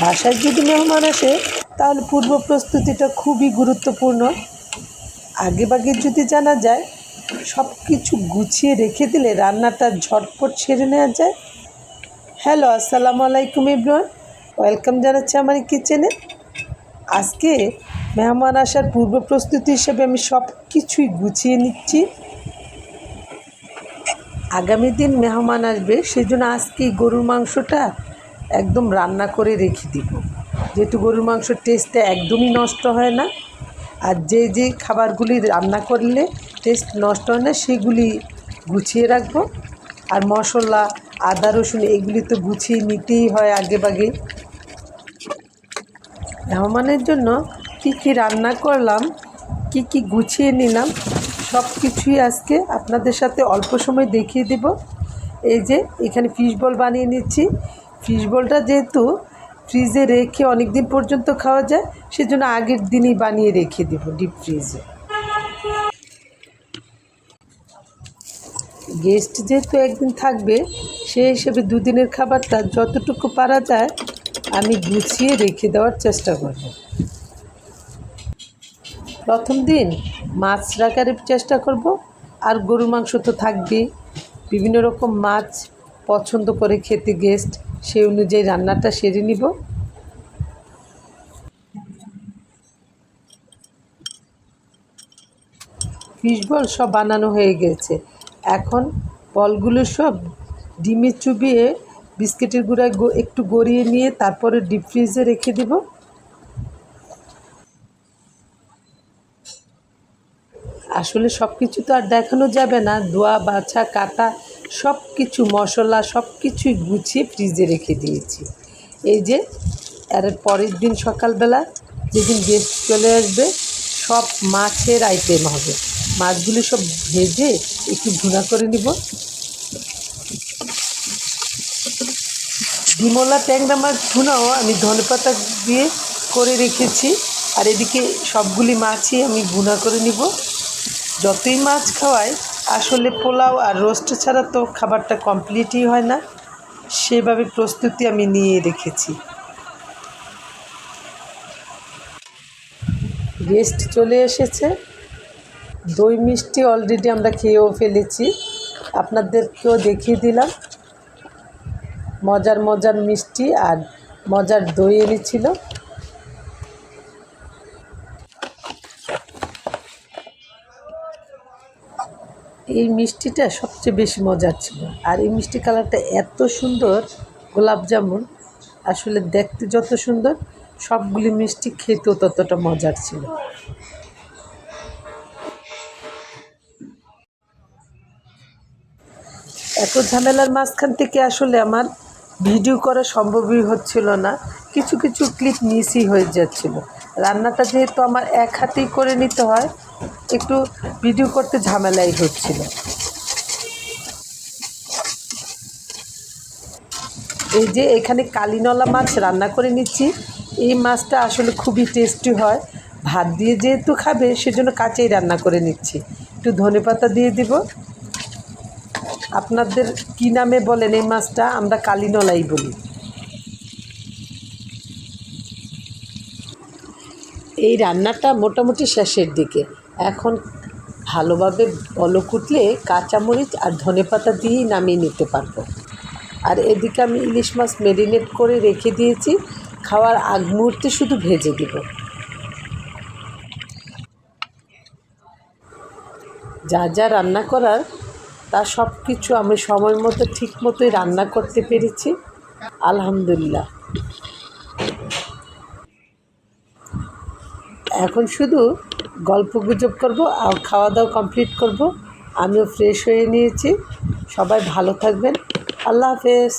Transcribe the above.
বাসায় যদি মেহমান আসে, তাহলে পূর্ব প্রস্তুতিটা খুবই গুরুত্বপূর্ণ। আগেভাগে যদি জানা যায় সব কিছু গুছিয়ে রেখে দিলে রান্নাটা ঝটপট সেরে নেওয়া যায়। হ্যালো, আসসালামু আলাইকুম ইব্রান ওয়েলকাম জানাচ্ছি আমার কিচেনে। আজকে মেহমান আসার পূর্ব প্রস্তুতি হিসেবে আমি সব কিছুই গুছিয়ে নিচ্ছি। আগামী দিন মেহমান আসবে, সেজন্য আজকে গরুর মাংসটা একদম রান্না করে রেখে দিব। যেহেতু গরুর মাংসের টেস্টটা একদমই নষ্ট হয় না, আর যে যে খাবারগুলি রান্না করলে টেস্ট নষ্ট হয় না, সেগুলি গুছিয়ে রাখব। আর মশলা, আদা, রসুন এগুলি তো গুছিয়ে নিতেই হয় আগে বাগে। মেহমানের জন্য কি কি রান্না করলাম, কি কি গুছিয়ে নিলাম সব কিছুই আজকে আপনাদের সাথে অল্প সময় দেখিয়ে দেব। এই যে এখানে ফিশ বল বানিয়ে নিচ্ছি। ফিশ বলটা যেহেতু ফ্রিজে রেখে অনেক দিন পর্যন্ত খাওয়া যায়, সেজন্য আগের দিনই বানিয়ে রেখে দেবো ডিপ ফ্রিজে। গেস্ট যেহেতু একদিন থাকবে সেই হিসেবে দুদিনের খাবারটা যতটুকু পারা যায়, আমি গুছিয়ে রেখে দেওয়ার চেষ্টা করব। প্রথম দিন মাছ রাখার চেষ্টা করব, আর গরু মাংস তো থাকবেই। বিভিন্ন রকম মাছ পছন্দ করে খেতে গেস্ট সেই অনুযায়ী রান্নাটা সেরে নিব। ফিশ বল সব বানানো হয়ে গেছে। এখন বলগুলো সব ডিমে চুবিয়ে বিস্কিটের গুঁড়ায় একটু গড়িয়ে নিয়ে তারপরে ডিপ ফ্রিজে রেখে দেব। আসলে সব কিছু তো আর দেখানো যাবে না। ধোয়া, বাছা, কাটা সব কিছু মশলা সব কিছুই গুছিয়ে ফ্রিজে রেখে দিয়েছি। এই যে, এর পরের দিন সকালবেলা যেদিন গেস্ট চলে আসবে, সব মাছের আইটেম হবে। মাছগুলি সব ভেজে একটু ভুনা করে নিব। ডিমলা ট্যাংরা মাছ ভুনাও আমি ধনেপাতা দিয়ে করে রেখেছি। আর এদিকে সবগুলি মাছই আমি ভুনা করে নিব। যতই মাছ খাওয়াই আসলে পোলাও আর রোস্ট ছাড়া তো খাবারটা কমপ্লিটই হয় না। সেভাবে প্রস্তুতি আমি নিয়ে রেখেছি। গেস্ট চলে এসেছে। দই মিষ্টি অলরেডি আমরা খেয়েও ফেলেছি। আপনাদেরকেও দেখিয়ে দিলাম। মজার মজার মিষ্টি আর মজার দই এনেছিল এই মিষ্টিটা সবচেয়ে বেশি মজার ছিল। আর এই মিষ্টি কালারটা এত সুন্দর, গোলাপ জামুন, আসলে দেখতে যত সুন্দর, সবগুলি মিষ্টি খেতেও ততটা মজার ছিল। এত ঝামেলার মাঝখান থেকে আসলে আমার ভিডিও করা সম্ভবই হচ্ছিল না। কিছু কিছু ক্লিপ মিসই হয়ে যাচ্ছিল। রান্নাটা যেহেতু আমার এক হাতেই করে নিতে হয়, একটু ভিডিও করতে ঝামেলাই হচ্ছিল। এই যে এখানে কালিনলা মাছ রান্না করে নিচ্ছি, এই মাছটা আসলে খুবই টেস্টি হয়। ভাত দিয়ে যেহেতু খাবে, সেজন্য কাঁচাই রান্না করে নিচ্ছি। একটু ধনেপাতা দিয়ে দিব। আপনাদের কি নামে বলেন এই মাছটা? আমরা কালিনলাই বলি। এই রান্নাটা মোটামুটি শেষের দিকে। এখন ভালোভাবে বলক উঠলে কাঁচামরিচ আর ধনেপাতা দিয়েই নামিয়ে নিতে পারব। আর এদিকে আমি ইলিশ মাছ মেরিনেট করে রেখে দিয়েছি। খাওয়ার আগ মুহূর্তে শুধু ভেজে দিব। যা যা রান্না করার তা সব কিছু আমি সময় মতো, ঠিক মতোই রান্না করতে পেরেছি। আলহামদুলিল্লাহ। এখন শুধু গল্প গুজব করব আর খাওয়া দাওয়া কমপ্লিট করব। আমিও ফ্রেশ হয়ে নিয়েছি। সবাই ভালো থাকবেন। আল্লাহ হাফেজ।